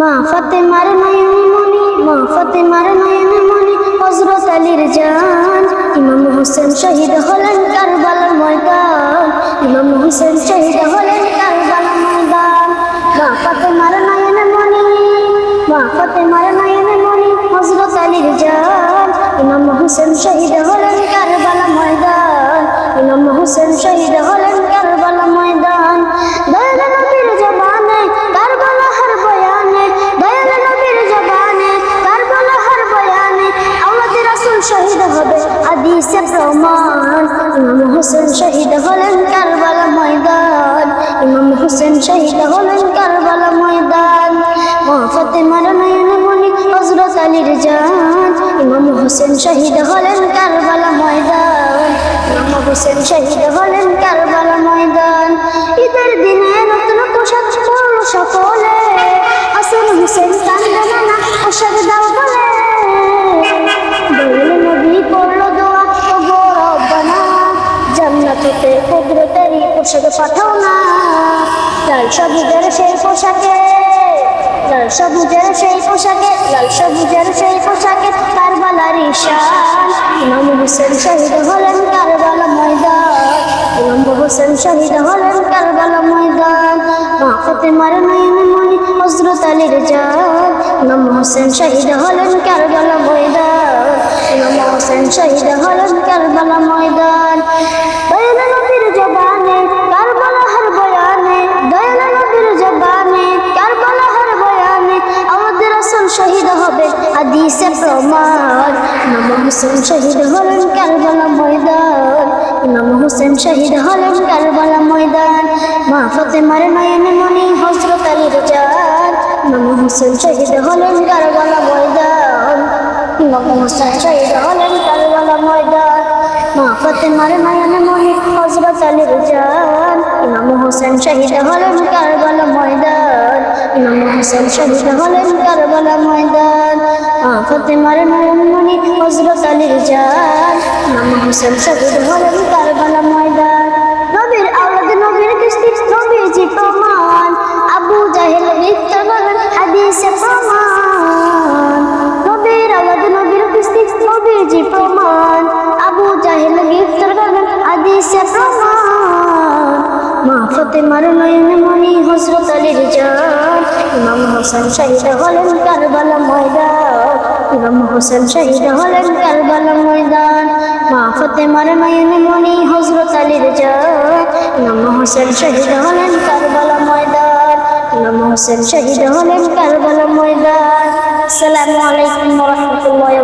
মা ফাতেমার নয়নে মনি মা ফাতেমার নয়নে মনি হজরত আলীর জান, ইমাম হোসেন শহীদ হলেন কারবালার ময়দান, ইমাম হোসেন শহীদ হলেন কারবালার ময়দান। মা ফাতেমার নয়নে মনি মা ফাতেমার নয়নে মনি হজরত আলীর জান, ইমাম হোসেন শহীদ হলেন কারবালা ময়দান, ইমাম হোসেন শহীদ হলেন শহীদ হবে। হাদিসে প্রমাণ ইমাম হোসেন শহীদ হলেন কারবালা ময়দান। ইমাম হোসেন শহীদ হলেন কারবালা ময়দান। মা ফাতেমার মনি হযরত আলীর জান। ইমাম হোসেন শহীদ হলেন কারবালা ময়দান। ইমাম হোসেন শহীদ হলেন কারবালা ময়দান। ঈদের দিনে জান্নাতেতে কুদরতেরই পোশাক পাঠাও না। লাল সবুজের সেই পোশাকে, লাল সবুজের সেই পোশাকে, লাল সবুজের সেই পোশাকে কারবালার ঈশান। ইমাম হোসেন শহীদ হলেন কারবালা ময়দান। ইমাম হোসেন শহীদ হলেন কারবালা ময়দান। মা ফাতেমার নয়নে মনি হযরত আলীর জান। ইমাম হোসেন শহীদ হলেন কারবালা ময়দান। ইমাম হোসেন শহীদ হলেন কারবালা ময়দান। হাদিসে প্রমাণ। ইমাম হোসেন শহীদ হলেন কারবালা ময়দান। ইমাম হোসেন শহীদ হলেন কারবালা ময়দান। মা ফাতেমার নয়নে মনি হযরত আলীর জান ইমাম হোসেন শহীদ হলেন কারবালা ময়দান। ইমাম হোসেন শহীদ হলেন কারবালা ময়দান। মা ফাতেমার নয়নে মনি হযরত আলীর জান ইমাম হোসেন শহীদ হলেন কারবালা ময়দান। ইমাম হোসেন শহীদ হলেন কারবালা ময়দান। মা ফাতেমার নয়নে মনি হযরত আলীর জান। ইমাম হোসেন শহীদ হলেন কারবালা ময়দান। নবীর আওলাদ, নবীর কিস্তি, নবীজি প্রমাণ। আবু জাহেল মিথ্যা বলেন, হাদিসে প্রমাণ। নবীর আওলাদ, নবীর কিস্তি, নবীজি প্রমাণ। আবু জাহেল গ্রেফতার করবেন হাদিসে প্রমাণ। মা ফাতেমার নয়নে মনি হযরত আলীর জান। ইমাম হোসেন শহীদ হলেন কারবালা হোসেন শহীদ হলেন কারবালা ময়দান, মা ফতে নয়নে মনি হজরত আলীর জান হোসেন শহীদ হলেন কারবালা ময়দান, ইমাম হোসেন শহীদ হলেন কারবালা ময়দান। আসসালামু আলাইকুম রাহমাতুল্লাহি